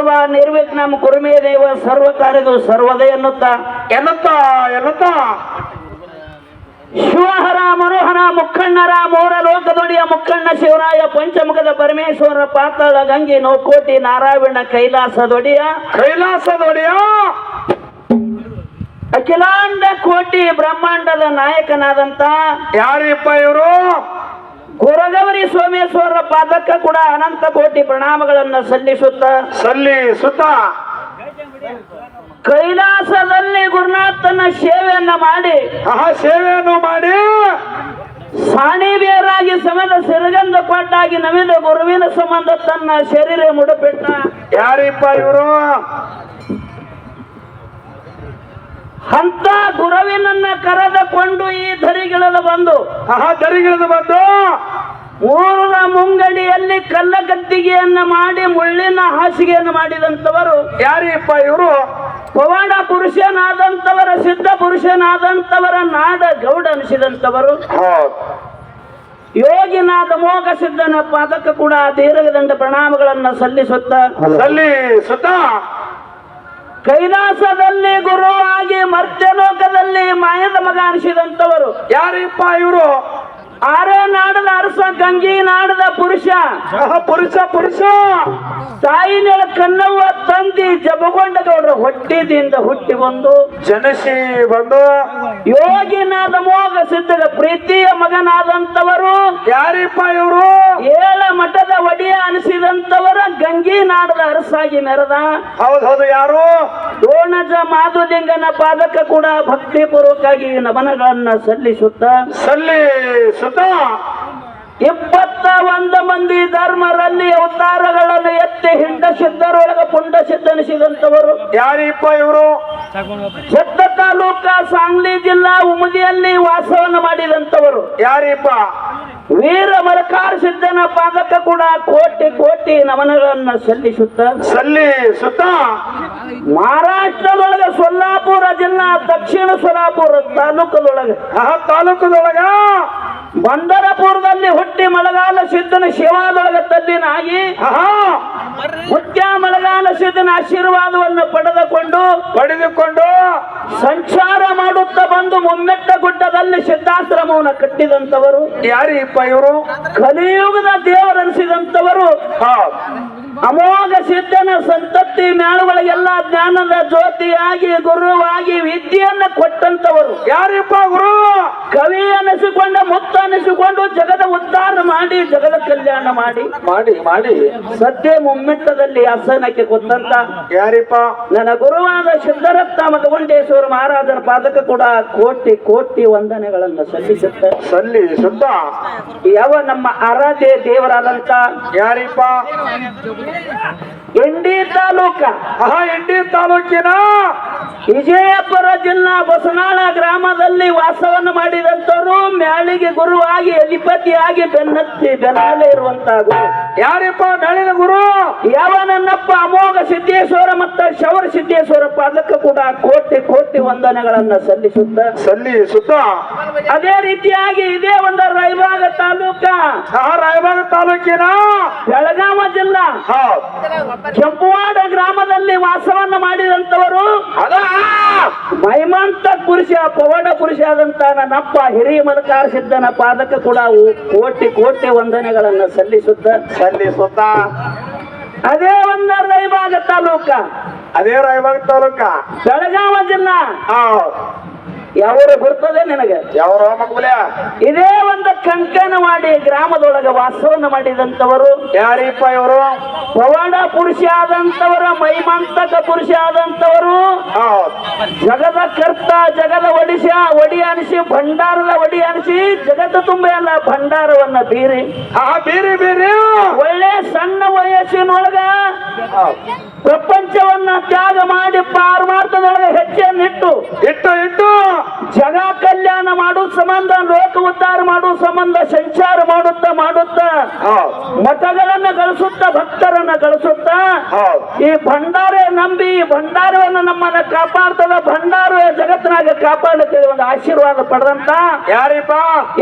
ಸರ್ವ ನಿರ್ವಿಘ್ನಂ ಕುರುಮೇ ದೇವ ಸರ್ವ ಕಾರ್ಯದು ಸರ್ವದೇ ಎನ್ನುತ್ತ. ಎನ್ನುತ್ತ ಎನ್ನುತ್ತ. ಶಿವಹರ ಮನೋಹರ ಮುಖಣ್ಣರ ಮೋರ ಲೋಕದೊಡಿಯ ಮುಖಣ್ಣ ಶಿವರಾಯ ಪಂಚಮುಖದ ಪರಮೇಶ್ವರ ಪಾತಾಳ ಗಂಗೆ ನೌಕೋಟಿ ನಾರಾಯಣ ಕೈಲಾಸದೊಡಿಯ. ಕೈಲಾಸದೊಡೆಯ. ಅಖಿಲಾಂಡ ಕೋಟಿ ಬ್ರಹ್ಮಾಂಡದ ನಾಯಕನಾದಂತ ಯಾರಿಪ್ಪ ಇವರು? ಸೋಮೇಶ್ವರ ಪಾದಕ್ಕ ಕೂಡ ಅನಂತ ಕೋಟಿ ಪ್ರಣಾಮಗಳನ್ನ ಸಲ್ಲಿಸುತ್ತ. ಸಲ್ಲಿಸುತ್ತ. ಕೈಲಾಸದಲ್ಲಿ ಗುರುನಾಥನ ಸೇವೆಯನ್ನ ಮಾಡಿ. ಆಹಾ ಸೇವೆಯನ್ನು ಮಾಡಿ. ಸಾಣಿಬೇರಾಗಿ ಸಮೇತ ಸಿರಗಂಧ ಪಟ್ಟಾಗಿ ನವಿದ ಗುರುವಿನ ಸಂಬಂಧ ತನ್ನ ಶರೀರ ಮುಡುಪಿಟ್ಟ. ಯಾರಿಪ್ಪ ಇವರು? ಅಂತ ಗುರುವಿನನ್ನ ಕರೆದುಕೊಂಡು ಈ ಧರಿಗಿಳದ ಬಂದು. ಆಹಾ ಧರಿಗಿಳದ ಬಂದು. ಊರದ ಮುಂಗಡಿಯಲ್ಲಿ ಕಲ್ಲಗದ್ದಿಗೆಯನ್ನು ಮಾಡಿ ಮುಳ್ಳಿನ ಹಾಸಿಗೆಯನ್ನು ಮಾಡಿದಂಥವರು ಯಾರಿಪ್ಪ ಇವರು? ಪವಾಡ ಪುರುಷನಾದಂತವರ ಸಿದ್ಧ ಪುರುಷನಾದಂತವರ ನಾಡ ಗೌಡ ಅನಿಸಿದಂಥವರು. ಯೋಗಿನಾದ ಮೋಗ ಸಿದ್ಧನಪ್ಪ ಅದಕ್ಕೆ ಕೂಡ ದೀರ್ಘದಂಡ ಪ್ರಣಾಮಗಳನ್ನ ಸಲ್ಲಿಸುತ್ತ ಸಲ್ಲಿಸುತ್ತ? ಕೈಲಾಸದಲ್ಲಿ ಗುರು ಗುರುವಾಗಿ ಮರ್ತ್ಯಲೋಕದಲ್ಲಿ ಮಾಯದ ಮಗ ಅನಿಸಿದಂಥವರು. ಯಾರಿಪ್ಪ ಇವರು? ಆರೇ ನಾಡದ ಅರಸ ಗಂಗಿ ನಾಡದ ಪುರುಷ. ಪುರುಷ ಪುರುಷ. ತಾಯಿನೇಳ ಕನ್ನವ್ವ ತಂದಿ ಜಬಗೊಂಡ ಗೌಡ್ರ ಹೊಟ್ಟಿದಿಂದ ಹುಟ್ಟಿ ಬಂದು. ಜನಸಿ ಬಂದು. ಯೋಗಿನಾದ ಮೋಗ ಸಿದ್ಧದ ಪ್ರೀತಿಯ ಮಗನಾದಂತವರು. ಯಾರಿಪ್ಪ ಇವರು? ಏಳ ಮಠದ ಒಡೆಯ ಅನಿಸಿದಂತವರ ಗಂಗಿ ನಾಡದ ಅರಸಾಗಿ ಮೆರೆದ. ಹೌದು ಹೌದು ಯಾರು? ದೋಣಜ ಮಾಧುಲಿಂಗನ ಪಾದಕ ಕೂಡ ಭಕ್ತಿ ಪೂರ್ವಕವಾಗಿ ನಮನಗಳನ್ನ ಸಲ್ಲಿಸುತ್ತ. ಸಲ್ಲಿಸುತ್ತ? ಇಪ್ಪತ್ತ ಒಂದು ಮಂದಿ ಧರ್ಮರಲ್ಲಿ ಅವತಾರಗಳನ್ನು ಎತ್ತಿ ಹಿಂಡ ಸಿದ್ಧರೊಳಗ ಪುಂಡ ಸಿದ್ಧನಿಸಿದಂತವರು ಯಾರಿಪ್ಪ ಇವರು? ಸಿದ್ಧ ತಾಲೂಕ ಸಾಂಗ್ಲಿ ಜಿಲ್ಲಾ ಉಮದಿಯಲ್ಲಿ ವಾಸವನ್ನು ಮಾಡಿದಂತವರು ಯಾರಿಪ್ಪ ವೀರ ಮಲಕಾರ ಸಿದ್ಧನ ಪಾದಕ ಕೂಡ ಕೋಟಿ ಕೋಟಿ ನಮನಗಳನ್ನ ಸಲ್ಲಿಸುತ್ತ ಸಲ್ಲಿಸುತ್ತ ಮಹಾರಾಷ್ಟ್ರದೊಳಗೆ ಸೊಲ್ಲಾಪುರ ಜಿಲ್ಲಾ ದಕ್ಷಿಣ ಸೊಲ್ಲಾಪುರ ತಾಲೂಕದೊಳಗೆ. ಆ ತಾಲೂಕದೊಳಗ ಬಂದರಪುರದಲ್ಲಿ ಹುಟ್ಟಿ ಮಳೆಗಾಲ ಸಿದ್ಧನ ಶಿವಾದೊಳಗ ತಲ್ಲಿನಾಗಿ ಮುಖ್ಯ ಮಳೆಗಾಲ ಸಿದ್ಧನ ಆಶೀರ್ವಾದವನ್ನು ಪಡೆದುಕೊಂಡು ಪಡೆದುಕೊಂಡು ಸಂಚಾರ ಮಾಡುತ್ತಾ ಬಂದು ಮುಮ್ಮೆಟ್ಟ ಗುಡ್ಡದಲ್ಲಿ ಸಿದ್ಧಾಶ್ರಮವನ್ನು ಕಟ್ಟಿದಂತವರು ಯಾರಿಪ್ಪ ಇವರು? ಕಲಿಯುಗದ ದೇವರನಿಸಿದಂತವರು ಅಮೋಘ ಸಿದ್ಧನ ಸಂತತಿ ಮ್ಯಾಳುಗಳಿಗೆಲ್ಲ ಜ್ಞಾನದ ಜ್ಯೋತಿಯಾಗಿ ಗುರುವಾಗಿ ವಿದ್ಯೆಯನ್ನು ಕೊಟ್ಟಂತವರು. ಯಾರಿಪ್ಪ ಗುರು? ಕವಿ ಅನಿಸಿಕೊಂಡ ಮುತ್ತ ಅನಿಸಿಕೊಂಡು ಜಗದ ಉದ್ಧಾರ ಮಾಡಿ ಜಗದ ಕಲ್ಯಾಣ ಮಾಡಿ. ಮಾಡಿ ಮಾಡಿ. ಸದ್ಯ ಮುಮ್ಮಿಟ್ಟದಲ್ಲಿ ಅಸನಕ್ಕೆ ಗೊತ್ತಂತ ಯಾರಿಪ್ಪ? ನನ್ನ ಗುರುವಾದ ಸಿದ್ಧರತ್ನ ಮಧುಗುಂಡೇಶ್ವರ ಮಹಾರಾಜರ ಪಾದಕ ಕೂಡ ಕೋಟಿ ಕೋಟಿ ವಂದನೆಗಳನ್ನು ಸಲ್ಲಿಸುತ್ತೆ. ಸಲ್ಲಿ ಸುತ್ತ ಯಾವ ನಮ್ಮ ಆರಾಧ್ಯ ದೇವರಾದಂತ ಯಾರಿಪ್ಪ? Miren. ಇಂಡಿ ತಾಲೂಕ. ಆಹಾ ಎಂಡಿ ತಾಲೂಕಿನ ವಿಜಯಪುರ ಜಿಲ್ಲಾ ಬಸನಾಳ ಗ್ರಾಮದಲ್ಲಿ ವಾಸವನ್ನು ಮಾಡಿದಂತವರು ಮ್ಯಾಳಿಗೆ ಗುರುವಾಗಿ ಅಧಿಪತಿಯಾಗಿ ಬೆನ್ನತ್ತಿ ಬೆನ್ನಾಲೆ ಇರುವಂತ ಗುರು ಯಾರಿಪ್ಪ ಮ್ಯಾಳಿನ ಗುರು? ಯಾವ ನನ್ನಪ್ಪ ಅಮೋಘ ಸಿದ್ದೇಶ್ವರ ಮತ್ತು ಶವರ ಸಿದ್ದೇಶ್ವರಪ್ಪ ಅದಕ್ಕೆ ಕೂಡ ಕೋಟಿ ಕೋಟಿ ವಂದನೆಗಳನ್ನ ಸಲ್ಲಿಸುತ್ತ. ಸಲ್ಲಿಸುತ್ತ? ಅದೇ ರೀತಿಯಾಗಿ ಇದೇ ಒಂದು ರಾಯಬಾಗ ತಾಲೂಕ. ಆಹಾ ರಾಯಬಾಗ ತಾಲೂಕಿನ ಬೆಳಗಾವ ಜಿಲ್ಲಾ. ಕೆಂಪುವಾಡ ಗ್ರಾಮದಲ್ಲಿ ವಾಸವನ್ನ ಮಾಡಿದಂತವರು ಮೈಮಂತ ಪುರುಷ ಪವಾಡ ಪುರುಷ ಆದಂತ ನನ್ನಪ್ಪ ಹಿರಿಯ ಮಲಕಾರ ಸಿದ್ಧನ ಪಾದಕ ಕೂಡ ಕೋಟಿ ಕೋಟಿ ವಂದನೆಗಳನ್ನ ಸಲ್ಲಿಸುತ್ತ. ಸಲ್ಲಿಸುತ್ತ? ಅದೇ ಒಂದು ರೈಭಾಗ ತಾಲೂಕ. ಅದೇ ರೈಭಾಗ ತಾಲೂಕ? ಬೆಳಗಾವ ಜಿಲ್ಲಾ. ಯಾವರು ಬರ್ತದೆ ನಿನಗೆ? ಯಾವ ಇದೇ ಒಂದು ಕಂಕನವಾಡಿ ಗ್ರಾಮದೊಳಗೆ ವಾಸವನ್ನ ಮಾಡಿದಂತವರು ಯಾರಿಪ್ಪ ಇವರು? ಪವಾಡ ಪುರುಷ ಆದಂತವರ ಮೈಮಂತಕ ಪುರುಷ ಆದಂತವರು ಜಗದ ಕರ್ತ ಜಗದ ಒಡಿಸ ಒಡಿ ಅನಿಸಿ ಭಂಡಾರದ ಒಡಿ ಅನಿಸಿ ಜಗದ ತುಂಬೆ ಅಲ್ಲ ಭಂಡಾರವನ್ನ ಬೀರಿ. ಆ ಬೀರಿ ಬೀರಿ. ಒಳ್ಳೆ ಸಣ್ಣ ವಯಸ್ಸಿನೊಳಗ ಪ್ರಪಂಚವನ್ನ ತ್ಯಾಗ ಮಾಡಿ ಪಾರಮಾರ್ಥದೊಳಗೆ ಹೆಜ್ಜೆಯನ್ನಿಟ್ಟು ಇಟ್ಟು ಇಟ್ಟು. ಜಗ ಕಲ್ಯಾಣ ಮಾಡೋ ಸಂಬಂಧ ಲೋಕ ಉದ್ಧಾರ ಮಾಡೋ ಸಂಬಂಧ ಸಂಚಾರ ಮಾಡುತ್ತಾ ಮಾಡುತ್ತಾ ಮಠಗಳನ್ನ ಗಳಿಸುತ್ತ ಭಕ್ತರನ್ನ ಗಳಿಸುತ್ತ ಈ ಭಂಡಾರ ನಂಬಿ ಈ ಭಂಡಾರವನ್ನ ನಮ್ಮನ್ನ ಕಾಪಾಡ್ತದ ಭಂಡಾರ ಜಗತ್ತಿನಾಗ ಕಾಪಾಡುತ್ತೇವೆ ಒಂದು ಆಶೀರ್ವಾದ ಪಡೆದಂತ ಯಾರಿಪ್ಪ?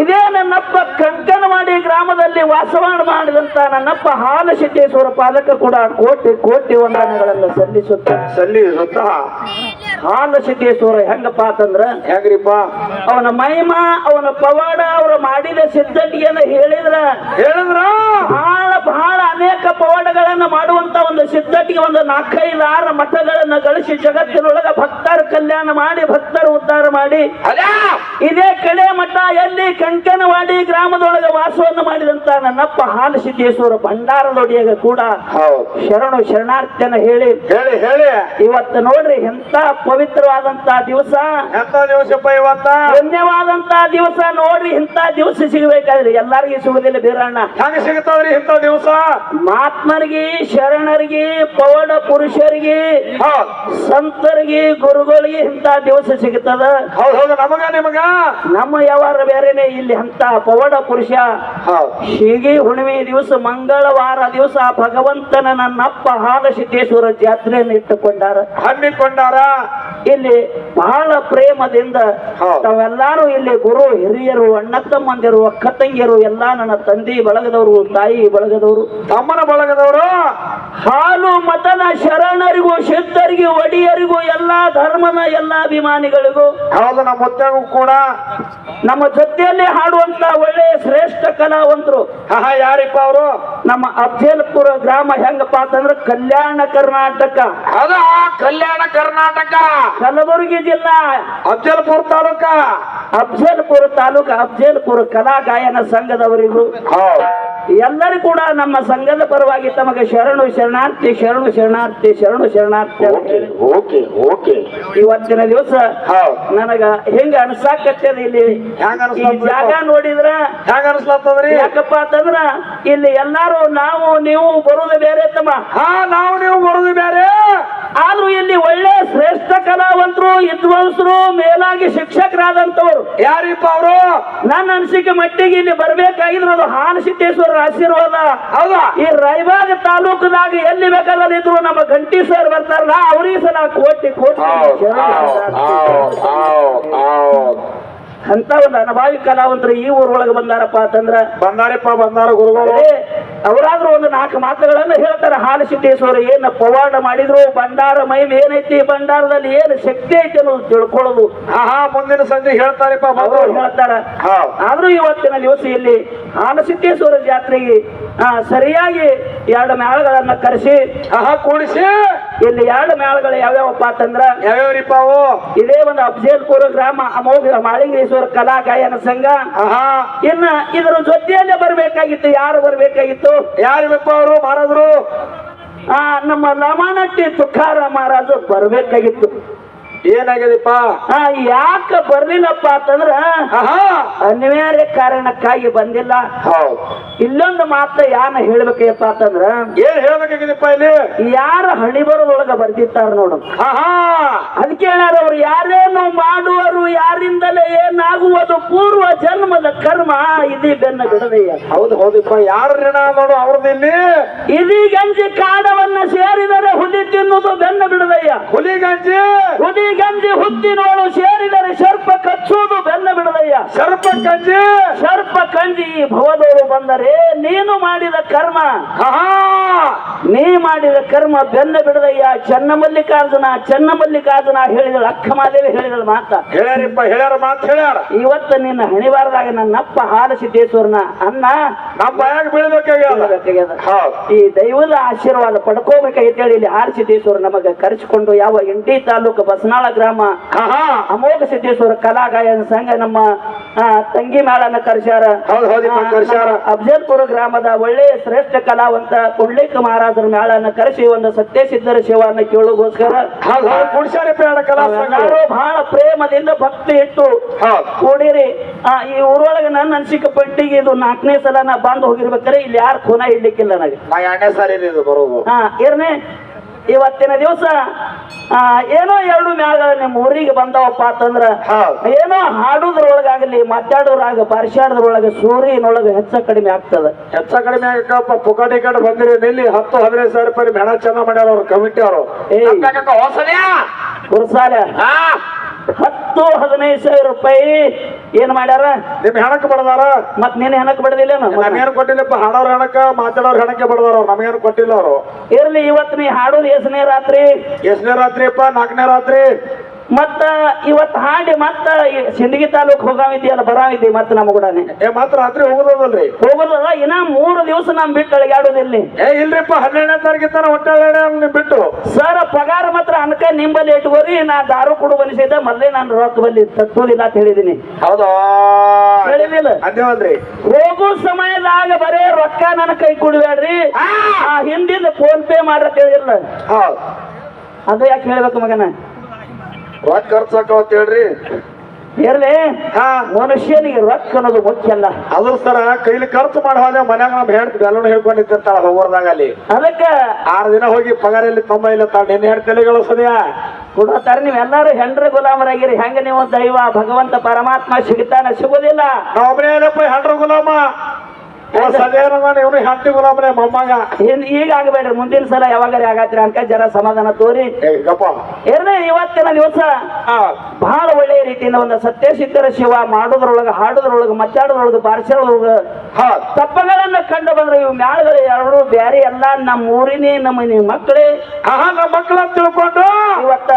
ಇದೇ ನನ್ನಪ್ಪ ಕಂಕನವಾಡಿ ಗ್ರಾಮದಲ್ಲಿ ವಾಸವಾಣ ಮಾಡಿದಂತ ನನ್ನಪ್ಪ ಹಾಲು ಸಿದ್ದೇಶ್ವರ ಪಾಲಕ ಕೂಡ ಕೋಟಿ ಕೋಟಿ ವಂದನೆಗಳನ್ನು ಸಲ್ಲಿಸುತ್ತ. ಸಲ್ಲಿಸುತ್ತ? ಹಾಲು ಸಿದ್ದೇಶ್ವರ ಹೆಂಗಪ್ಪ ಅಂತಂದ್ರ ಹೆಂಗ್ರಿಪ್ಪ? ಅವನ ಮಹಿಮಾ ಅವನ ಪವಾಡ ಅವರು ಮಾಡಿದ ಸಿದ್ಧತೆಯನ್ನು ಹೇಳಿದ್ರ ಬಹಳ ಬಹಳ ಅನೇಕ ಪವಾಡಗಳನ್ನ ಮಾಡುವಂತ ಒಂದು ಸಿದ್ಧಟಿಗೆ ಒಂದು ನಾಲ್ಕೈದು ಆರು ಮಠಗಳನ್ನ ಗಳಿಸಿ ಜಗತ್ತಿನೊಳಗ ಭಕ್ತರ ಕಲ್ಯಾಣ ಮಾಡಿ ಭಕ್ತರ ಉದ್ಧಾರ ಮಾಡಿ. ಇದೇ ಕಡೆ ಮಠ ಎಲ್ಲಿ ಕಂಕನವಾಡಿ ಗ್ರಾಮದೊಳಗ ವಾಸವನ್ನು ಮಾಡಿದಂತ ನನ್ನಪ್ಪ ಹಾಲು ಸಿದ್ದೇಶ್ವರ ಭಂಡಾರದೊಡೆಯಾಗ ಕೂಡ ಶರಣು ಶರಣಾರ್ಥನ ಹೇಳಿ ಹೇಳಿ ಹೇಳಿ. ಇವತ್ತು ನೋಡ್ರಿ ಎಂತ ಪವಿತ್ರವಾದಂತ ದಿವಸ. ಎಂತ ದಿವಸಪ್ಪ ಇವತ್ತ? ಧನ್ಯವಾದಂತ ದಿವಸ. ನೋಡ್ರಿ ಇಂತ ದಿವಸ ಸಿಗಬೇಕಾದ್ರೆ ಎಲ್ಲಾರ್ಗಿ ಸಿಗುದಿಲ್ಲ ಬೀರಣ್ಣ. ಹೆಂಗ ಸಿಗ್ತಾವ್ರಿ ಇಂಥ ದಿವಸ? ಮಹಾತ್ಮರಿಗೆ ಶರಣರಿಗೆ ಪವಡ ಪುರುಷರಿಗೆ ಸಂತರಿಗೆ ಗುರುಗಳಿಗೆ ಇಂತ ದಿವಸ ಸಿಗುತ್ತದ? ನಮಗ ನಿಮಗ. ನಮ್ಮ ಯಾವಾರ ಬೇರೆನೆ ಇಲ್ಲಿ ಅಂತ ಪವಡ ಪುರುಷ ಹೀಗೆ ಹುಣ್ಣಿಮೆ ದಿವಸ ಮಂಗಳವಾರ ದಿವಸ ಭಗವಂತನ ನನ್ನಪ್ಪ ಹಾಲಸಿದ್ದೇಶ್ವರ ಜಾತ್ರೆಯನ್ನು ಇಟ್ಟುಕೊಂಡಾರ. ಹಮ್ಮಿಕೊಂಡಾರ ಇಲ್ಲಿ ಬಹಳ ಪ್ರೇಮದಿಂದ. ತಾವೆಲ್ಲಾರು ಇಲ್ಲಿ ಗುರು ಹಿರಿಯರು ಅಣ್ಣ ತಮ್ಮಂದಿರು ಅಕ್ಕ ತಂಗಿಯರು ಎಲ್ಲಾ ನನ್ನ ತಂದೆ ಬಳಗದವರು ತಾಯಿ ಬಳಗದವರು. ತಮ್ಮನ ಬಳಗದವರು? ಹಾಲು ಮತನ ಶರಣರಿಗೂ ಸಿದ್ಧರಿಗೂ ಒಡಿಯರಿಗೂ ಎಲ್ಲಾ ಧರ್ಮನ ಎಲ್ಲಾ ಅಭಿಮಾನಿಗಳಿಗೂ. ಹೌದು ನಮ್ಮ ಮೊತ್ತಗೂ ಕೂಡ ನಮ್ಮ ಜೊತೆಯಲ್ಲಿ ಹಾಡುವಂತ ಒಳ್ಳೆಯ ಶ್ರೇಷ್ಠ ಕಲಾವಂತರು. ಹಹ ಹಾ ಯಾರಿಪ್ಪ ಅವರು? ನಮ್ಮ ಅಫ್ಜಲ್ಪುರ ಗ್ರಾಮ ಹೆಂಗಪ್ಪ ಅಂತಂದ್ರೆ ಕಲ್ಯಾಣ ಕರ್ನಾಟಕ. ಅದ ಕಲ್ಯಾಣ ಕರ್ನಾಟಕ. ಕಲಬುರಗಿ ಜಿಲ್ಲಾ. ಅಫ್ಜಲ್ಪುರ ತಾಲೂಕ. ಅಫ್ಜಲ್ಪುರ ತಾಲೂಕಾ ಅಫ್ಜಲ್ಪುರ ಕಲಾ ಗಾಯನ ಸಂಘದವರಿಗೂ. ಹೌದ್. ಎಲ್ಲರೂ ಕೂಡ ನಮ್ಮ ಸಂಘದ ಪರವಾಗಿ ತಮಗೆ ಶರಣು ಶರಣಾರ್ಥಿ ಶರಣು ಶರಣಾರ್ಥಿ ಶರಣು ಶರಣಾರ್ಥಿ ಓಕೆ ಓಕೆ ಇವತ್ತಿನ ದಿವಸ ನನಗ ಹೆಂಗ ಅನ್ಸಾಕತ್ತದ ಇಲ್ಲಿ? ಈ? ಜಾಗ ನೋಡಿದ್ರ ಅನ್ಸ್ಲತ್ತದ್ರಿ ಯಾಕಪ್ಪ ಅಂತಂದ್ರ ಇಲ್ಲಿ ಎಲ್ಲಾರು ನಾವು ನೀವು ಬರುದು ಬೇರೆ ತಮ್ಮ. ಹಾ ನಾವು ನೀವು ಬರುದು ಬೇರೆ. ಆದ್ರೂ ಇಲ್ಲಿ ಒಳ್ಳೆ ಶ್ರೇಷ್ಠ ಕಲಾವಂತರು ವಿದ್ವಾಂಸರು ಮೇಲಾಗಿ ಶಿಕ್ಷಕರಾದಂತವ್ರು ಯಾರಿಪ್ಪ ಅವರು? ನನ್ನ ಅನಿಸಿಕೆ ಮಟ್ಟಿಗೆ ಇಲ್ಲಿ ಬರ್ಬೇಕಾಗಿದ್ರೆ ಅದು ಹಾಲಸಿದ್ದೇಶ್ವರ ಆಶೀರ್ವಾದ ಹೌದಾ? ಈ ರೈಬಾಗ ತಾಲೂಕದಾಗ ಎಲ್ಲಿ ಬೇಕಾದ್ರೆ ಇದ್ರು ನಮ್ಮ ಗಂಟಿ ಸರ್ ಬರ್ತಾರಲ್ಲ ಅವ್ರಿಗೆ ಸಲ ಕೋಟಿ ಕೋಟಿ ಅಂತ ಒಂದು ಅನಭಾವಿ ಕಲಾವಂತರು ಈ ಊರೊಳಗೆ ಬಂದಾರಪ್ಪ ಅಂತಂದ್ರ ಬಂದಾರಪ್ಪ ಬಂದಾರ ಗುರುಗಳು. ಅವರಾದ್ರೂ ಒಂದು ನಾಲ್ಕು ಮಾತುಗಳನ್ನ ಹೇಳ್ತಾರೆ. ಹಾಲು ಸಿದ್ದೇಶ್ವರ ಏನು ಪವಾಡ ಮಾಡಿದ್ರು? ಭಂಡಾರ ಮೈ ಏನೈತಿ ಭಂಡಾರದಲ್ಲಿ ಏನು ಶಕ್ತಿ ಐತಿ ಅನ್ನೋದು ತಿಳ್ಕೊಳ್ಳೋದು. ಆಹಾ ಮುಂದಿನ ಸಂಜೆ ಹೇಳ್ತಾರಪ್ಪ ಹೇಳ್ತಾರ. ಆದ್ರೂ ಇವತ್ತಿನ ದಿವಸ ಇಲ್ಲಿ ಹಾಲಸಿದ್ದೇಶ್ವರ ಜಾತ್ರೆಗೆ ಆ, ಸರಿಯಾಗಿ ಎರಡು ಮ್ಯಾಳಗಳನ್ನ ಕರೆಸಿ ಆಹಾ ಕೂಡಿಸಿ. ಇಲ್ಲಿ ಎರಡು ಮೇಳಗಳು ಯಾವ್ಯಾವಪ್ಪ ಅಂತಂದ್ರ ಯಾವ್ಯಾವ್ರಿಪ್ಪ ಅವು ಇದೇ ಒಂದು ಅಫಜೇಲ್ಪುರ ಗ್ರಾಮ ಅಮೋಘ ಮಾಳಿಂಗೇಶ್ವರ ಕಲಾ ಗಾಯನ ಸಂಘ. ಇನ್ನ ಇದರ ಜೊತೆಯಲ್ಲೇ ಬರ್ಬೇಕಾಗಿತ್ತು. ಯಾರು ಬರ್ಬೇಕಾಗಿತ್ತು? ಯಾರಿಗಪ್ಪ ಅವರು? ಮಾರಾದ್ರು ಆ ನಮ್ಮ ಲಮಾನಟ್ಟಿ ತುಕಾರ ಮಹಾರಾಜರು ಬರ್ಬೇಕಾಗಿತ್ತು. ಏನಾಗ್ಯದಪ್ಪ? ಹಾ ಯಾಕ ಬರ್ಲಿಲ್ಲಪ್ಪ ಅಂತಂದ್ರ ಅನಿವಾರ್ಯ ಕಾರಣಕ್ಕಾಗಿ ಬಂದಿಲ್ಲ. ಹೌದ್. ಇಲ್ಲೊಂದು ಮಾತ್ರ ಯಾನ ಹೇಳ್ಬೇಕಪ್ಪ ಅಂತಂದ್ರ ಏನ್ ಹೇಳ್ಬೇಕಾಗಿದೆಪ್ಪ ಇಲ್ಲಿ? ಯಾರ ಹಣಿ ಬರೋದೊಳಗ ಬರ್ದಿತ್ತಾರ ನೋಡು ಅದಕ್ಕೆ ಅವ್ರು ಯಾರೇನು ಮಾಡುವರು ಯಾರಿಂದಲೇ ಏನಾಗುವುದು ಪೂರ್ವ ಜನ್ಮದ ಕರ್ಮ ಇದೀ ಬೆನ್ನ ಬಿಡದೆಯ ಹೌದು ಹೌದಪ್ಪ. ಯಾರು ಋಣ ನೋಡು ಅವ್ರದಿಲ್ಲಿ ಇಲ್ಲಿ? ಇದೀ ಗಂಜಿ ಕಾಡವನ್ನ ಸೇರಿದರೆ ಹುಲಿ ತಿನ್ನುವುದು ಬೆನ್ನ ಬಿಡದಯ್ಯ. ಹುಲಿಗಂಜಿ ಹುಲಿ ಗಂಜಿ ಹುತ್ತಿನೋಳು ಸೇರಿದರೆ ಸರ್ಪ ಕಚ್ಚುವುದು ಬೆನ್ನ ಬಿಡದಯ್ಯ. ಸರ್ಪ ಕಂಜಿ? ಸರ್ಪ ಕಂಜಿ ಈ ಭವದೋಳು ಬಂದರೆ ನೀನು ಮಾಡಿದ ಕರ್ಮ. ನೀ ಮಾಡಿದ ಕರ್ಮ ಬೆನ್ನ ಬಿಡದಯ್ಯ. ಚನ್ನಮಲ್ಲಿಕಾರ್ಜುನ ಚನ್ನಮಲ್ಲಿಕಾರ್ಜುನ ಹೇಳಿದಳು ಅಕ್ಕ ಮಾದೇವಿ ಹೇಳಿದಳು ಮಾತ. ಹೇಳ್ಯಾರಿಪ್ಪ ಹೇಳ್ಯಾರ ಮಾತು ಹೇಳ್ಯಾರ. ಇವತ್ತು ನಿನ್ನ ಹಣಿವಾರದಾಗ ನನ್ನಪ್ಪ ಹಾಲಸಿದ್ದೇಶ್ವರನ ಅನ್ನ ನಮ್ಮ ಬಾಯಾಗ ಬೀಳ್ಬೇಕಾಗ್ಯದ? ಬೇಕಾಗ್ಯದ. ಈ ದೈವದ ಆಶೀರ್ವಾದ ಪಡ್ಕೋಬೇಕಾಗಿತ್ತು ಹೇಳಿ ಇಲ್ಲಿ ಹಾಲಸಿದ್ದೇಶ್ವರ ನಮಗೆ ಕರೆಸಿಕೊಂಡು ಯಾವ ಇಂಡಿ ತಾಲೂಕು ಬಸನಾಳ ಗ್ರಾಮ. ಅಮೋಘ ಸಿದ್ದೇಶ್ವರ ಕಲಾ ಗಾಯನ ಸಂಘ ನಮ್ಮ ತಂಗಿ ಮೇಳನ ಕರೆಸ್ಯಾರ. ಅಫಜಲ್ಪುರ ಗ್ರಾಮದ ಒಳ್ಳೆಯ ಶ್ರೇಷ್ಠ ಕಲಾವಂತ ಪುಂಡ್ಲಿಕ ಮಹಾರಾಜರ ಮೇಳನ ಕರೆಸಿ ಒಂದು ಕೇಳೋಗೋಸ್ಕರ. ಕುಡ್ಸ್ಯಾರಪ್ಪ ಎರಡು ಕಲಾ ಸಂಘ. ಬಹಳ ಪ್ರೇಮದಿಂದ ಭಕ್ತಿ ಇಟ್ಟು ಕೂಡಿರಿ. ಆ, ಈ ಊರೊಳಗೆ ನನ್ನ ಅನ್ಸಿಕೆ ಪಟ್ಟಿಗೆ ಇದು ನಾಲ್ಕನೇ ಸಲ ನಾ ಬಂದು ಹೋಗಿರ್ಬೇಕಾರೆ. ಇಲ್ಲಿ ಯಾರು ಖೂನ ಇಡ್ಲಿಕ್ಕಿಲ್ಲ ನನಗೆ. ಹಾ ಎರಡನೇ ಇವತ್ತಿನ ದಿವಸ ಏನೋ ಎರಡು ಮ್ಯಾಗ ನಿಮ್ಮ ಊರಿಗೆ ಬಂದವಪ್ಪ ಅಂತಂದ್ರ ಏನೋ ಹಾಡುದ್ರೊಳಗಾಗಲಿ ಮಾತಾಡೋದ್ರಾಗ ಪರಿಶಾಡದ್ರೊಳಗ ಸೂರ್ಯನೊಳಗ ಹೆಚ್ಚ ಕಡಿಮೆ ಆಗ್ತದ. ಹೆಚ್ಚ ಕಡಿಮೆ ಆಗಕ್ಕಪ್ಪ ಪುಕಾಟಿ ಕಡೆ ಬಂದಿರಿ ನಿಲ್ಲಿ ಹತ್ತು ಹದಿನೈದು ಸಾವಿರ ರೂಪಾಯಿ ಮೇಣ ಚೆನ್ನಾಗ್ ಮಾಡ್ಯಾರ ಅವ್ರ ಕಮಿಟಿ ಅವರು. ಏಯ್. ಕುರ್ಸಾಲ ಹತ್ತು ಹದಿನೈದು ಸಾವಿರ ರೂಪಾಯಿ ಏನ್ ಮಾಡ್ಯಾರ? ನಿಮ್ ಹೆಣಕ್ ಬಡದಾರ? ಮತ್ ನೀನ್ ಹೆಣಕ್ ಬಡದಿಲ್ಲ ನಮ್ಗೇನು ಕೊಟ್ಟಿಲ್ಲಪ್ಪ ಹಾಡೋರ್ ಹೆಣಕ ಮಾತಾಡೋರ್ ಹೆಣಕ್ಕೆ ಬಡದಾರ ನಮಗೇನು ಕೊಟ್ಟಿಲ್ಲ ಅವರು. ಇರ್ಲಿ ಇವತ್ ನೀ ಹಾಡೋದು ಎಷ್ಟನೇ ರಾತ್ರಿ. ಎಷ್ಟನೇ ರಾತ್ರಿ ಅಪ್ಪ ನಾಲ್ಕನೇ ರಾತ್ರಿ. ಮತ್ತ ಇವತ್ ಹಾಡಿ ಮತ್ತ ಸಿಂದಗಿ ತಾಲೂಕ್ ಹೋಗಾವಿದ್ಯಲ್ಲ ಬರಾವಿದ್ದಿ ಮತ್ತ ನಮ್ಮ ಕೂಡ ಏ ಮಾತ್ರ ರಾತ್ರಿ ಹೋಗೋದಲ್ರಿ. ಹೋಗೋದಲ್ಲ ಇನ್ನ ಮೂರು ದಿವಸ ನಮ್ ಬಿಟ್ಟು ಅಳಗಾಡೋದಿಲ್ಲಿ ಏ ಇಲ್ರಿಪ್ಪ ಹನ್ನೆರಡನೇ ತಾರೀಕಿಗೆ ತನ ಹೊಟ್ಟೆ ನಿಮ್ ಬಿಟ್ಟು. ಸರ್ ಪಗಾರ ಮಾತ್ರ ಅನ್ಕ ನಿಂಬಲ್ಲಿ ಇಟ್ಕೋರಿ ನಾ ದಾರು ಕೊಡು ಬನಿಸಿದ್ದ ಮೊದ್ಲೇ ನಾನು ರೊಕ್ಕ ಬಲ್ಲಿ ತಟ್ಟೋದಿಲ್ಲ ಅಂತ ಹೇಳಿದೀನಿ. ಹೌದಾ? ಹೇಳಿದಿಲ್ಲ. ಅಂದೇವಲ್ರಿ ಹೋಗೋ ಸಮಯದಾಗ ಬರೇ ರೊಕ್ಕ ನನ್ನ ಕೈ ಕೊಡ್ಬೇಡ್ರಿ. ಆ! ಹಿಂದಿನ ಫೋನ್ ಪೇ ಮಾಡ್ರ ತಿಳಿದಿಲ್ಲ ಹೌದು. ಅದು ಯಾಕೆ ಹೇಳ್ಬೇಕು ಮಗನ? ರೊಕ್ಕ ಖರ್ಚಾಕವತ್ ಹೇಳ್ರಿ. ಇರ್ಲಿ. ಹಾ. ಮನುಷ್ಯನಿಗೆ ರೊಕ್ಕ ಅನ್ನೋದು ಮುಖ್ಯ ಅಲ್ಲ. ಅದ್ರ ಸರ ಕೈಲಿ ಖರ್ಚು ಮಾಡಿ ಹೋದ ಮನ್ಯಾಗ ನಮ್ ಹೆಂಡತಿ ಬೆಲ್ಲೂನ್ ಹೇಳ್ಕೊಂಡಿರ್ತಾಳ ಹೋಗೋರ್ದಾಗ ಅಲ್ಲಿ. ಅದಕ್ಕ ಆರ್ ದಿನ ಹೋಗಿ ಪಗಾರ ಇಲ್ಲಿ ತೊಂಬ ಇಲ್ಲ ತಾಳ ನಿನ್ನೆ ಹೆಂಡತಿ ತಲೆಗಳು ಸದ್ಯ ಕೊಡತಾರ ನೀವೆಲ್ಲರೂ ಹೆಂಡ್ರ ಗುಲಾಮರಾಗಿರಿ. ಹೆಂಗ ನೀವು ದೈವ ಭಗವಂತ ಪರಮಾತ್ಮ ಸಿಗುತ್ತಾನೆ ಸಿಗೋದಿಲ್ಲ. ನಾವ್ ಒಬ್ಬನೇ ಏನಪ್ಪ ಹೆಂಡ್ರ ಗುಲಾಮ. ಇವನು ಹೆಂಡತಿ ಗುಲಾಮನೇ ಮೊಮ್ಮಗ. ಇನ್ ಈಗ ಆಗಬೇಡ್ರಿ ಮುಂದಿನ ಸಲ ಯಾವಾಗಾರ ಆಗತ್ರಿ ಅನ್ಕ ಜರ ಸಮಾಧಾನ ತೋರಿ. ಇರ್ಲಿ ಇವತ್ತಿನ ದಿವಸ ಬಹಳ ಒಳ್ಳೆಯ ರೀತಿಯಿಂದ ಒಂದು ಸತ್ಯಸಿದ್ಧರ ಶಿವ ಮಾಡೋದ್ರೊಳಗ ಹಾಡೋದ್ರೊಳಗ ಮಚ್ಚಾಡೋದ್ರೊಳಗ ಬಾರಿಸೋದ್ರೊಳಗ ತಪ್ಪಗಳನ್ನ ಕಂಡು ಬಂದ್ರೆ. ಇವು ಮ್ಯಾಳಗಳು ಎರಡು ಬೇರೆ ಎಲ್ಲ ನಮ್ಮ ಊರಿನೇ ನಮ್ಮ ನಿಮ್ಮ ಮಕ್ಕಳೇ. ಆಹಾ ನಮ್ಮ ಮಕ್ಕಳ ತಿಳ್ಕೊಂಡು ಇವತ್ತ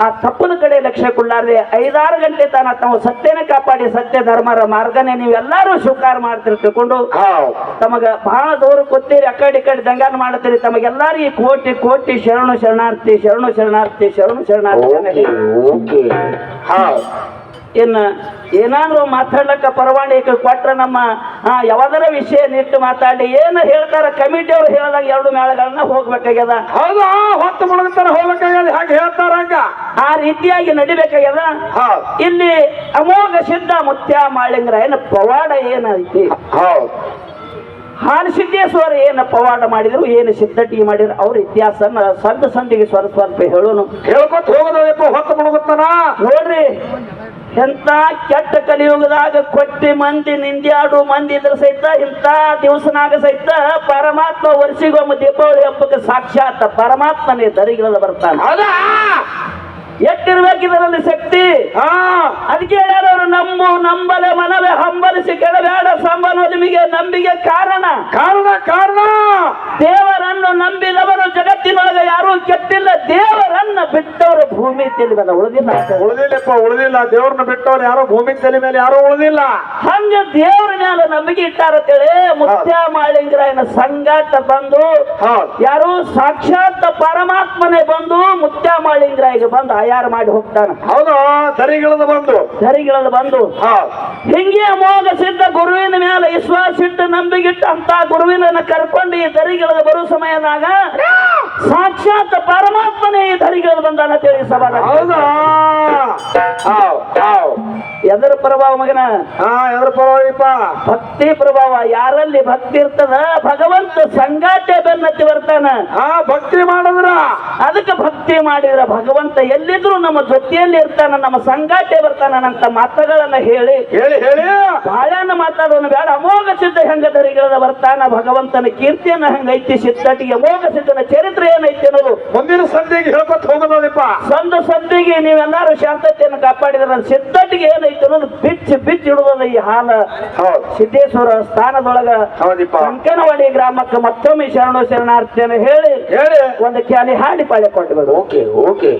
ಆ ತಪ್ಪನ ಕಡೆ ಲಕ್ಷ್ಯ ಕೊಡ್ಲಾರ್ದೆ ಐದಾರು ಗಂಟೆ ತನ ತಾವು ಸತ್ಯನ ಕಾಪಾಡಿ ಸತ್ಯ ಧರ್ಮರ ಮಾರ್ಗನೇ ನೀವೆಲ್ಲರೂ ಸ್ವೀಕಾರ ಮಾಡ್ತೀರಿ ತಿಳ್ಕೊಂಡು ತಮಗ ಬಹಳ ದೂರ ಕೊತ್ತೀರಿ ಆ ಕಡೆ ಈ ದಂಗಾನ ಮಾಡ್ತೀರಿ ತಮಗೆಲ್ಲರಿಗೆ ಕೋಟಿ ಕೋಟಿ ಶರಣು ಶರಣಾರ್ಥಿ ಶರಣು ಶರಣಾರ್ಥಿ ಶರಣು ಶರಣಾರ್ಥಿ ಇನ್ನ ಏನಾದ್ರು ಮಾತಾಡ್ಲಕ್ಕ ಪರವಾನಗಿ ಕೊಟ್ರ ನಮ್ಮ ಯಾವದರ ವಿಷಯ ನಿಟ್ಟು ಮಾತಾಡಿ ಏನು ಹೇಳ್ತಾರ ಕಮಿಟಿ ಅವ್ರು ಹೇಳಿದಾಗ ಎರಡು ಮೇಳಗಳನ್ನ ಹೋಗ್ಬೇಕಾಗ್ಯದ. ಹೌದಾ ಹೊತ್ತು ಮುಳುಗುತ್ತಾರೆ ಹೋಗ್ಬೇಕಾಗ್ಯದ ಹಾಗೆ ಹೇಳ್ತಾರ ಆ ರೀತಿಯಾಗಿ ನಡಿಬೇಕಾಗ್ಯದ. ಹೌದ್. ಇಲ್ಲಿ ಅಮೋಘ ಸಿದ್ಧ ಮುತ್ಯ ಏನು ಪವಾಡ ಏನೈತಿ? ಹಾಲು ಸಿದ್ದೇಶ್ವರ ಏನು ಪವಾಡ ಮಾಡಿದ್ರು ಏನು ಸಿದ್ಧಟಿಗೆ ಮಾಡಿದ್ರು ಅವ್ರ ಇತಿಹಾಸ ಸಣ್ಣ ಸಂದಿಗೆ ಸ್ವಲ್ಪ ಸ್ವಲ್ಪ ಹೇಳೋನು. ಹೇಳ್ಕೊತ ಹೋಗೋದಪ್ಪ ಹೊತ್ತು ಮುಳುಗುತ್ತಾನ ನೋಡ್ರಿ ಎಂತ ಕೆಟ್ಟ ಕಲಿಯುಗದಾಗ ಕೊಟ್ಟಿ ಮಂದಿ ನಿಂದ್ಯಾಡು ಮಂದಿ ಇದ್ರ ಸಹಿತ ಇಂಥ ದಿವಸನಾಗ ಸಹಿತ ಪರಮಾತ್ಮ ವರ್ಷಿಗೊಮ್ಮೆ ದೀಪಾವಳಿ ಹಬ್ಬಕ್ಕೆ ಸಾಕ್ಷಾತ್ ಪರಮಾತ್ಮನೇ ದರಿಗಿಳದ ಬರ್ತಾನೆ. ಹೌದಾ? ಎಷ್ಟಿರ್ಬೇಕು ಇದರಲ್ಲಿ ಶಕ್ತಿ. ಹಾ. ಅದಕ್ಕೆ ಯಾರು ನಂಬು ನಂಬಲೆ ಮನವೇ ಹಂಬಲಿಸಿ ಕೆಳಬೇಡ ಸಂಬನು ನಿಮಗೆ ನಂಬಿಗೆ ಕಾರಣ. ಕಾರಣ ಕಾರಣ. ದೇವರನ್ನು ನಂಬಿದವರು ಜಗತ್ತಿನೊಳಗೆ ಯಾರೂ ಕೆಟ್ಟಿಲ್ಲ ದೇವರನ್ನ ಬಿಟ್ಟವರು ಭೂಮಿ ಮೇಲೆ ಉಳಿದಿಲ್ಲ. ಉಳಿದಿಲ್ಲಪ್ಪ ಉಳಿದಿಲ್ಲ. ದೇವ್ರನ್ನ ಬಿಟ್ಟವ್ರು ಯಾರೋ ಭೂಮಿ ತಲೆ ಮೇಲೆ ಯಾರೋ ಉಳಿದಿಲ್ಲ. ಹಂಗ ದೇವ್ರ ಮೇಲೆ ನಂಬಿಕೆ ಇಟ್ಟಾರತ್ತೇಳಿ ಮುತ್ಯ ಮಾಳಿಂಗರಾಯನ ಸಂಗಾಟ ಬಂದು ಯಾರು ಸಾಕ್ಷಾತ್ ಪರಮಾತ್ಮನೇ ಬಂದು ಮುತ್ಯ ಮಾಳಿಂಗರಾಯಿಗೆ ಬಂದು ಆಯಾರ ಮಾಡಿ ಹೋಗ್ತಾನ. ಹೌದು ದರಿಗಿಳದ ಬಂದು. ಸರಿಗಿಳದ ಬಂದು. ಹಿಂಗೆ ಅಮೋಘ ಸಿದ್ಧ ಗುರುವಿನ ಮೇಲೆ ವಿಶ್ವಾಸ ಇಟ್ಟು ನಂಬಿಗಿಟ್ಟು ಅಂತ ಗುರುವಿನನ್ನ ಕರ್ಕೊಂಡು ಈ ದರಿಗಿಳದ ಬರೋ ಸಮಯದಾಗ ಸಾಕ್ಷಾತ್ ಪರಮಾತ್ಮನೇ ಈ ಧರಿಗಳು ಬಂದಾನ ಅಂತೇಳಿ ಸಭಾ ಹೌದ್? ಎದರ ಪ್ರಭಾವ ಮಗನ. ಹಾ ಎದ್ರ ಭಕ್ತಿ ಪ್ರಭಾವ ಯಾರಲ್ಲಿ ಭಕ್ತಿ ಇರ್ತದ? ಭಗವಂತ ಸಂಗಾಟೆ ಬೆನ್ನತ್ತಿ ಬರ್ತಾನ. ಹಾ ಭಕ್ತಿ ಮಾಡಿದ್ರ. ಅದಕ್ಕೆ ಭಕ್ತಿ ಮಾಡಿದ್ರ ಭಗವಂತ ಎಲ್ಲಿದ್ರು ನಮ್ಮ ಜೊತೆಯಲ್ಲಿ ಇರ್ತಾನ ನಮ್ಮ ಸಂಗಾಟೆ ಬರ್ತಾನಂತ ಮಾತುಗಳನ್ನ ಹೇಳಿ ಹೇಳಿ ಹೇಳಿ. ಬಾಳೆಹಣ್ಣು ಮಾತಾಡೋನು ಬೇಡ. ಅಮೋಘ ಸಿದ್ಧ ಹೆಂಗ ಧರಿಗಳ ಬರ್ತಾನ ಭಗವಂತನ ಕೀರ್ತಿಯನ್ನ ಹೆಂಗೈತಿ ಸಿದ್ಧಟಿಗೆ ಅಮೋಘ ಸಿದ್ಧನ ಚರಿತ್ರೆ ಏನೈತಿ ಅನ್ನೋದು? ಮುಂದಿನ ಸಂಧಿಗೆ ಹೇಳ್ಕೊತ ಹೋಗೋದಪ್ಪ ಸಂದ ಸದ್ದಿಗೆ ನೀವೆಲ್ಲಾರು ಶಾಂತತೆಯನ್ನು ಕಾಪಾಡಿದ್ರ ಸಿದ್ಧಟಿಗೆ ಏನೈತಿ ಅನ್ನೋದು ಬಿಚ್ಚಿ ಬಿಚ್ಚಿ ಇಡುವುದ ಈ ಹಾಲ. ಸಿದ್ದೇಶ್ವರ ಸ್ಥಾನದೊಳಗ ಹೌದಿಪ್ಪ. ಕಂಕನವಾಡಿ ಗ್ರಾಮಕ್ಕೆ ಮತ್ತೊಮ್ಮೆ ಶರಣು ಶರಣಾರ್ಥಿಯನ್ನು ಹೇಳಿ ಹೇಳಿ. ಒಂದು ಕ್ಯಾಲಿ ಹಾಡಿ ಪಾಳೆ ಕೊಟ್ಟು ಓಕೆ ಓಕೆ.